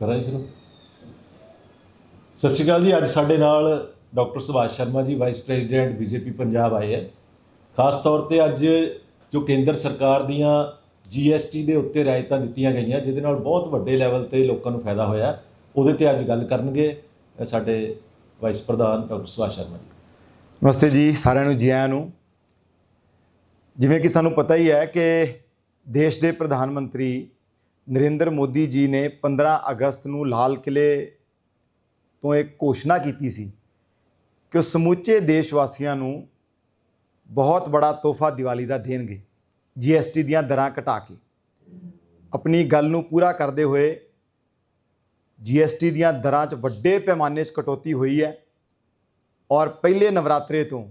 ਕਰਾਂ ਜੀ ਸ਼ੁਰੂ। ਸਤਿ ਸ਼੍ਰੀ ਅਕਾਲ ਜੀ, ਅੱਜ ਸਾਡੇ ਨਾਲ doctor Subhash Sharma ji, vice president BJP Punjab ਆਏ ਹੈ। ਖਾਸ ਤੌਰ ਤੇ ਅੱਜ ਜੋ ਕੇਂਦਰ ਸਰਕਾਰ ਦੀਆਂ ਜੀਐਸਟੀ ਦੇ ਉੱਤੇ ਰਾਇਤਾਂ ਦਿੱਤੀਆਂ ਗਈਆਂ, ਜਿਹਦੇ ਨਾਲ ਬਹੁਤ ਵੱਡੇ ਲੈਵਲ ਤੇ ਲੋਕਾਂ ਨੂੰ ਫਾਇਦਾ ਹੋਇਆ, ਉਹਦੇ ਤੇ ਅੱਜ ਗੱਲ ਕਰਨਗੇ ਸਾਡੇ ਵਾਈਸ ਪ੍ਰਧਾਨ ਡਾਕਟਰ ਸੁਭਾਸ਼ ਸ਼ਰਮਾ ਜੀ। ਨਮਸਤੇ ਜੀ, ਸਾਰਿਆਂ ਨੂੰ ਜੀ ਆਇਆਂ ਨੂੰ। ਜਿਵੇਂ ਕਿ ਸਾਨੂੰ ਪਤਾ ਹੀ ਹੈ ਕਿ ਦੇਸ਼ ਦੇ ਪ੍ਰਧਾਨ ਮੰਤਰੀ ਨਰਿੰਦਰ ਮੋਦੀ ਜੀ ਨੇ 15 ਅਗਸਤ ਨੂੰ ਲਾਲ ਕਿਲੇ ਤੋਂ ਇੱਕ ਘੋਸ਼ਣਾ ਕੀਤੀ ਸੀ ਕਿ ਉਹ ਸਮੁੱਚੇ ਦੇਸ਼ ਵਾਸੀਆਂ ਨੂੰ ਬਹੁਤ ਬੜਾ ਤੋਹਫਾ ਦੀਵਾਲੀ ਦਾ ਦੇਣਗੇ ਜੀਐਸਟੀ ਦੀਆਂ ਦਰਾਂ ਘਟਾ ਕੇ। ਆਪਣੀ ਗੱਲ ਨੂੰ ਪੂਰਾ ਕਰਦੇ ਹੋਏ ਜੀਐਸਟੀ ਦੀਆਂ ਦਰਾਂ 'ਚ ਵੱਡੇ ਪੈਮਾਨੇ 'ਚ ਕਟੌਤੀ ਹੋਈ ਹੈ ਔਰ ਪਹਿਲੇ ਨਵਰਾਤਰੇ ਤੋਂ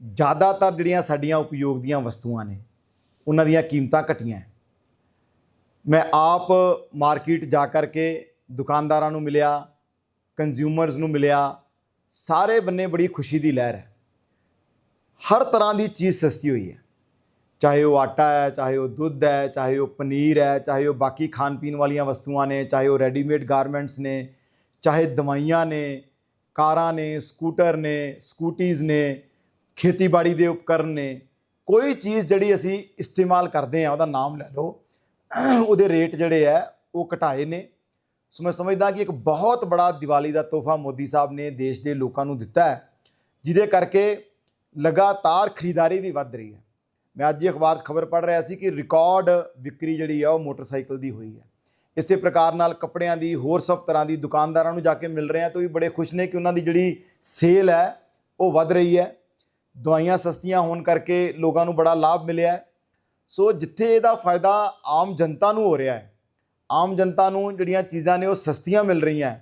ਜ਼ਿਆਦਾਤਰ ਜਿਹੜੀਆਂ ਸਾਡੀਆਂ ਉਪਯੋਗ ਦੀਆਂ ਵਸਤੂਆਂ ਨੇ, ਉਹਨਾਂ ਦੀਆਂ ਕੀਮਤਾਂ ਘਟੀਆਂ ਮੈਂ ਆਪ ਮਾਰਕੀਟ ਜਾ ਕਰਕੇ ਦੁਕਾਨਦਾਰਾਂ ਨੂੰ ਮਿਲਿਆ ਕੰਜ਼ਿਊਮਰਸ ਨੂੰ ਮਿਲਿਆ, ਸਾਰੇ ਬੰਨੇ ਬੜੀ ਖੁਸ਼ੀ ਦੀ ਲਹਿਰ ਹੈ। ਹਰ ਤਰ੍ਹਾਂ ਦੀ ਚੀਜ਼ ਸਸਤੀ ਹੋਈ ਹੈ। ਚਾਹੇ ਉਹ ਆਟਾ ਹੈ, ਚਾਹੇ ਉਹ ਦੁੱਧ ਹੈ, ਚਾਹੇ ਉਹ ਪਨੀਰ ਹੈ, ਚਾਹੇ ਉਹ ਬਾਕੀ ਖਾਣ ਪੀਣ ਵਾਲੀਆਂ ਵਸਤੂਆਂ ਨੇ, ਚਾਹੇ ਉਹ ਰੈਡੀਮੇਡ ਗਾਰਮੈਂਟਸ ਨੇ, ਚਾਹੇ ਦਵਾਈਆਂ ਨੇ, ਕਾਰਾਂ ਨੇ, ਸਕੂਟਰ ਨੇ, ਸਕੂਟੀਜ਼ ਨੇ, ਖੇਤੀਬਾੜੀ ਦੇ ਉਪਕਰਨ ਨੇ, ਕੋਈ ਚੀਜ਼ ਜਿਹੜੀ ਅਸੀਂ ਇਸਤੇਮਾਲ ਕਰਦੇ ਆ ਉਹਦਾ ਨਾਮ ਲੈ ਲਓ। ਉਹਦੇ ਰੇਟ ਜਿਹੜੇ ਆ, ਉਹ ਘਟਾਏ ਨੇ। ਸੋ ਮੈਂ ਸਮਝਦਾ ਕਿ ਇੱਕ ਬਹੁਤ ਬੜਾ ਦੀਵਾਲੀ ਦਾ ਤੋਹਫਾ ਮੋਦੀ ਸਾਹਿਬ ਨੇ ਦੇਸ਼ ਦੇ ਲੋਕਾਂ ਨੂੰ ਦਿੱਤਾ ਹੈ, ਜਿਹਦੇ ਕਰਕੇ ਲਗਾਤਾਰ ਖਰੀਦਦਾਰੀ ਵੀ ਵੱਧ ਰਹੀ ਹੈ। ਮੈਂ ਅੱਜ ਹੀ ਅਖਬਾਰ 'ਚ ਖਬਰ ਪੜ੍ਹ ਰਿਹਾ ਸੀ ਕਿ ਰਿਕਾਰਡ ਵਿਕਰੀ ਜਿਹੜੀ ਆ, ਉਹ ਮੋਟਰਸਾਈਕਲ ਦੀ ਹੋਈ ਹੈ। ਇਸੇ ਪ੍ਰਕਾਰ ਨਾਲ ਕੱਪੜਿਆਂ ਦੀ, ਹੋਰ ਸਭ ਤਰ੍ਹਾਂ ਦੀ ਦੁਕਾਨਦਾਰਾਂ ਨੂੰ ਜਾ ਕੇ ਮਿਲ ਰਹੇ ਆ, ਤਾਂ ਵੀ ਬੜੇ ਖੁਸ਼ ਨੇ ਕਿ ਉਹਨਾਂ ਦੀ ਜਿਹੜੀ ਸੇਲ ਹੈ, ਉਹ ਵੱਧ ਰਹੀ ਹੈ। ਦਵਾਈਆਂ ਸਸਤੀਆਂ ਹੋਣ ਕਰਕੇ ਲੋਕਾਂ ਨੂੰ ਬੜਾ ਲਾਭ ਮਿਲਿਆ ਹੈ। ਸੋ ਜਿੱਥੇ ਇਹਦਾ ਫਾਇਦਾ ਆਮ ਜਨਤਾ ਨੂੰ ਹੋ ਰਿਹਾ ਹੈ, ਆਮ ਜਨਤਾ ਨੂੰ ਜਿਹੜੀਆਂ ਚੀਜ਼ਾਂ ਨੇ ਉਹ ਸਸਤੀਆਂ ਮਿਲ ਰਹੀਆਂ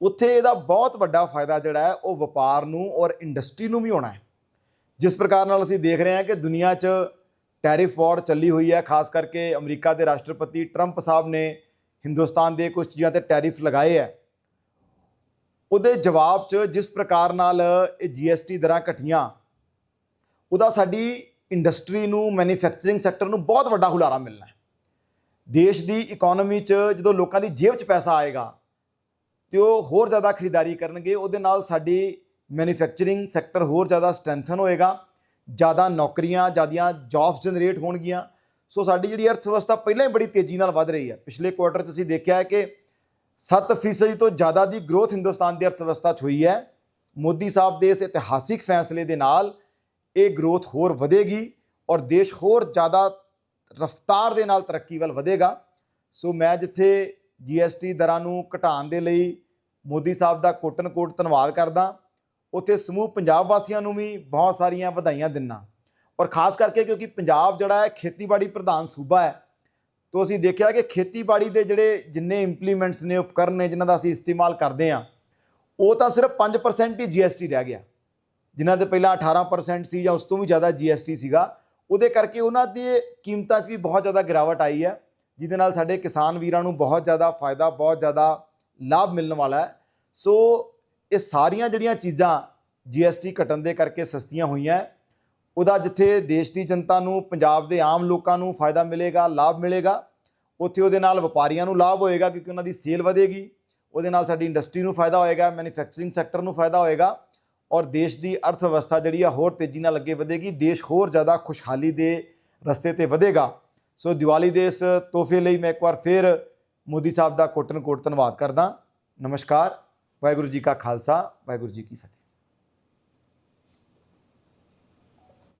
ਉੱਥੇ ਇਹਦਾ ਬਹੁਤ ਵੱਡਾ ਫਾਇਦਾ ਜਿਹੜਾ ਹੈ, ਉਹ ਵਪਾਰ ਨੂੰ ਔਰ ਇੰਡਸਟਰੀ ਨੂੰ ਵੀ ਹੋਣਾ ਹੈ। ਜਿਸ ਪ੍ਰਕਾਰ ਨਾਲ ਅਸੀਂ ਦੇਖ ਰਹੇ ਹਾਂ ਕਿ ਦੁਨੀਆ 'ਚ ਟੈਰਿਫ ਵਾਰ ਚੱਲੀ ਹੋਈ ਹੈ, ਖਾਸ ਕਰਕੇ ਅਮਰੀਕਾ ਦੇ ਰਾਸ਼ਟਰਪਤੀ ਟਰੰਪ ਸਾਹਿਬ ਨੇ ਹਿੰਦੁਸਤਾਨ ਦੇ ਕੁਝ ਚੀਜ਼ਾਂ ਤੇ ਟੈਰਿਫ ਲਗਾਏ ਹੈ। ਉਹਦੇ ਜਵਾਬ 'ਚ ਜਿਸ ਪ੍ਰਕਾਰ ਨਾਲ ਇਹ ਜੀਐਸਟੀ ਦਰਾਂ ਘਟੀਆਂ, ਉਹਦਾ ਸਾਡੀ ਇੰਡਸਟਰੀ ਨੂੰ ਮੈਨੂਫੈਕਚਰਿੰਗ ਸੈਕਟਰ ਨੂੰ ਬਹੁਤ ਵੱਡਾ ਹੁਲਾਰਾ ਮਿਲਣਾ ਹੈ। ਦੇਸ਼ ਦੀ ਇਕਨੋਮੀ 'ਚ ਜਦੋਂ ਲੋਕਾਂ ਦੀ ਜੇਬ 'ਚ ਪੈਸਾ ਆਏਗਾ ਤੇ ਉਹ ਹੋਰ ਜ਼ਿਆਦਾ ਖਰੀਦਦਾਰੀ ਕਰਨਗੇ, ਉਹਦੇ ਨਾਲ ਸਾਡੀ ਮੈਨੂਫੈਕਚਰਿੰਗ ਸੈਕਟਰ ਹੋਰ ਜ਼ਿਆਦਾ ਸਟਰੈਂਥਨ ਹੋਏਗਾ, ਜ਼ਿਆਦਾ ਨੌਕਰੀਆਂ, ਜ਼ਿਆਦੀਆਂ ਜੌਬਸ ਜਨਰੇਟ ਹੋਣਗੀਆਂ। ਸੋ ਸਾਡੀ ਜਿਹੜੀ ਅਰਥ ਵਿਵਸਥਾ ਪਹਿਲਾਂ ਹੀ ਬੜੀ ਤੇਜ਼ੀ ਨਾਲ ਵੱਧ ਰਹੀ ਹੈ। ਪਿਛਲੇ ਕੁਆਟਰ 'ਚ ਅਸੀਂ ਦੇਖਿਆ ਹੈ ਕਿ 7% ਤੋਂ ਜ਼ਿਆਦਾ ਦੀ ਗਰੋਥ ਹਿੰਦੁਸਤਾਨ ਦੀ ਅਰਥ ਵਿਵਸਥਾ 'ਚ ਹੋਈ ਹੈ। ਮੋਦੀ ਸਾਹਿਬ ਦੇ ਇਸ ਇਤਿਹਾਸਿਕ ਫੈਸਲੇ ਦੇ ਨਾਲ ਇਹ ਗਰੋਥ ਹੋਰ ਵਧੇਗੀ ਔਰ ਦੇਸ਼ ਹੋਰ ਜ਼ਿਆਦਾ ਰਫ਼ਤਾਰ ਦੇ ਨਾਲ ਤਰੱਕੀ ਵੱਲ ਵਧੇਗਾ। ਸੋ ਮੈਂ ਜਿੱਥੇ ਜੀਐਸਟੀ ਦਰਾਂ ਨੂੰ ਘਟਾਉਣ ਦੇ ਲਈ ਮੋਦੀ ਸਾਹਿਬ ਦਾ ਕੋਟਨ ਕੋਟ ਧੰਨਵਾਦ ਕਰਦਾ, ਉੱਥੇ ਸਮੂਹ ਪੰਜਾਬ ਵਾਸੀਆਂ ਨੂੰ ਵੀ ਬਹੁਤ ਸਾਰੀਆਂ ਵਧਾਈਆਂ ਦਿੰਨਾ ਔਰ ਖਾਸ ਕਰਕੇ ਕਿਉਂਕਿ ਪੰਜਾਬ ਜਿਹੜਾ ਹੈ ਖੇਤੀਬਾੜੀ ਪ੍ਰਧਾਨ ਸੂਬਾ ਹੈ, ਤੋਂ ਅਸੀਂ ਦੇਖਿਆ ਕਿ ਖੇਤੀਬਾੜੀ ਦੇ ਜਿਹੜੇ ਜਿੰਨੇ ਇੰਪਲੀਮੈਂਟਸ ਨੇ, ਉਪਕਰਨ ਨੇ, ਜਿਨ੍ਹਾਂ ਦਾ ਅਸੀਂ ਇਸਤੇਮਾਲ ਕਰਦੇ ਹਾਂ, ਉਹ ਤਾਂ ਸਿਰਫ 5% ਹੀ ਜੀਐਸਟੀ ਰਹਿ ਗਿਆ। ਜਿਨ੍ਹਾਂ ਦੇ ਪਹਿਲਾਂ 18% ਸੀ ਜਾਂ ਉਸ ਤੋਂ ਵੀ ਜ਼ਿਆਦਾ ਜੀਐਸਟੀ ਸੀਗਾ, ਉਹਦੇ ਕਰਕੇ ਉਹਨਾਂ ਦੀ ਕੀਮਤਾਂ 'ਚ ਵੀ ਬਹੁਤ ਜ਼ਿਆਦਾ ਗਿਰਾਵਟ ਆਈ ਹੈ, ਜਿਹਦੇ ਨਾਲ ਸਾਡੇ ਕਿਸਾਨ ਵੀਰਾਂ ਨੂੰ ਬਹੁਤ ਜ਼ਿਆਦਾ ਫਾਇਦਾ, ਬਹੁਤ ਜ਼ਿਆਦਾ ਲਾਭ ਮਿਲਣ ਵਾਲਾ ਹੈ। ਸੋ ਇਹ ਸਾਰੀਆਂ ਜਿਹੜੀਆਂ ਚੀਜ਼ਾਂ ਜੀਐਸਟੀ ਘਟਣ ਦੇ ਕਰਕੇ ਸਸਤੀਆਂ ਹੋਈਆਂ ਉਹਦਾ ਜਿੱਥੇ ਦੇਸ਼ ਦੀ ਜਨਤਾ ਨੂੰ, ਪੰਜਾਬ ਦੇ ਆਮ ਲੋਕਾਂ ਨੂੰ ਫਾਇਦਾ ਮਿਲੇਗਾ, ਲਾਭ ਮਿਲੇਗਾ, ਉੱਥੇ ਉਹਦੇ ਨਾਲ ਵਪਾਰੀਆਂ ਨੂੰ ਲਾਭ ਹੋਏਗਾ ਕਿਉਂਕਿ ਉਹਨਾਂ ਦੀ ਸੇਲ ਵਧੇਗੀ, ਉਹਦੇ ਨਾਲ ਸਾਡੀ ਇੰਡਸਟਰੀ ਨੂੰ ਫਾਇਦਾ ਹੋਏਗਾ ਮੈਨੂਫੈਕਚਰਿੰਗ ਸੈਕਟਰ ਨੂੰ ਫਾਇਦਾ ਹੋਏਗਾ। ਔਰ ਦੇਸ਼ ਦੀ ਅਰਥ ਵਿਵਸਥਾ ਜਿਹੜੀ ਆ ਹੋਰ ਤੇਜ਼ੀ ਨਾਲ ਅੱਗੇ ਵਧੇਗੀ, ਦੇਸ਼ ਹੋਰ ਜ਼ਿਆਦਾ ਖੁਸ਼ਹਾਲੀ ਦੇ ਰਸਤੇ ਤੇ ਵਧੇਗਾ। ਸੋ ਦੀਵਾਲੀ ਦੇ ਇਸ ਤੋਹਫੇ ਲਈ ਮੈਂ ਇੱਕ ਵਾਰ ਫੇਰ ਮੋਦੀ ਸਾਹਿਬ ਦਾ ਕੋਟਨ ਕੋਟ ਧੰਨਵਾਦ ਕਰਦਾ। ਨਮਸਕਾਰ, ਵਾਹਿਗੁਰੂ ਜੀ ਕਾ ਖਾਲਸਾ, ਵਾਹਿਗੁਰੂ ਜੀ ਕੀ ਫਤਿਹ।